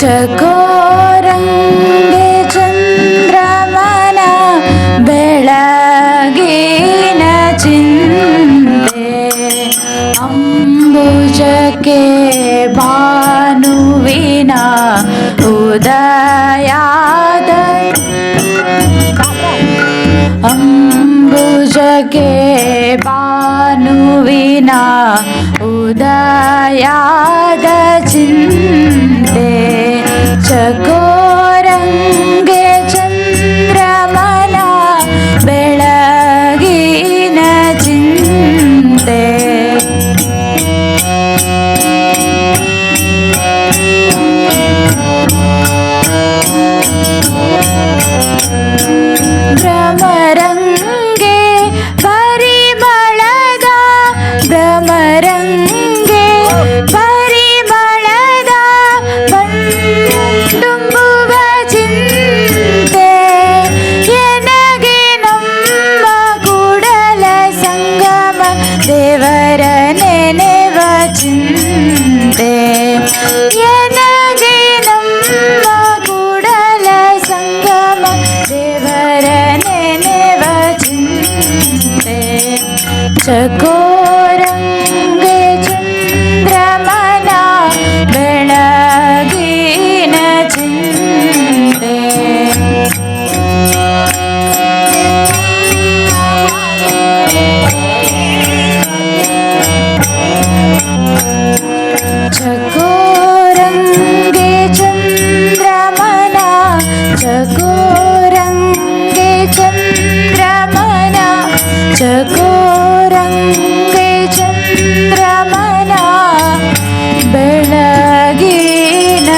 जगोरङ्गे चन्द्रमना बेळगे न चिन् अम्बुजके बानु विना उदयाद। अम्बुजके पानविना उदयादचि ಚಕೋರಂಗೆ ಚಂದ್ರಮನ ಬೆಳಗಿನ ಚಿಂತೆ ಭ್ರಮರಂಗೆ ನೆನೆವ ಚಿಂತೆ ಎನಗೆ ನಮ್ಮ ಕೂಡಲ ಸಂಗಮ ದೇವರ ನೆನೆವ ಚಿಂತೆ ಚಕೋರಂಗೆ चकोरङ्गे च प्रमना बलगेन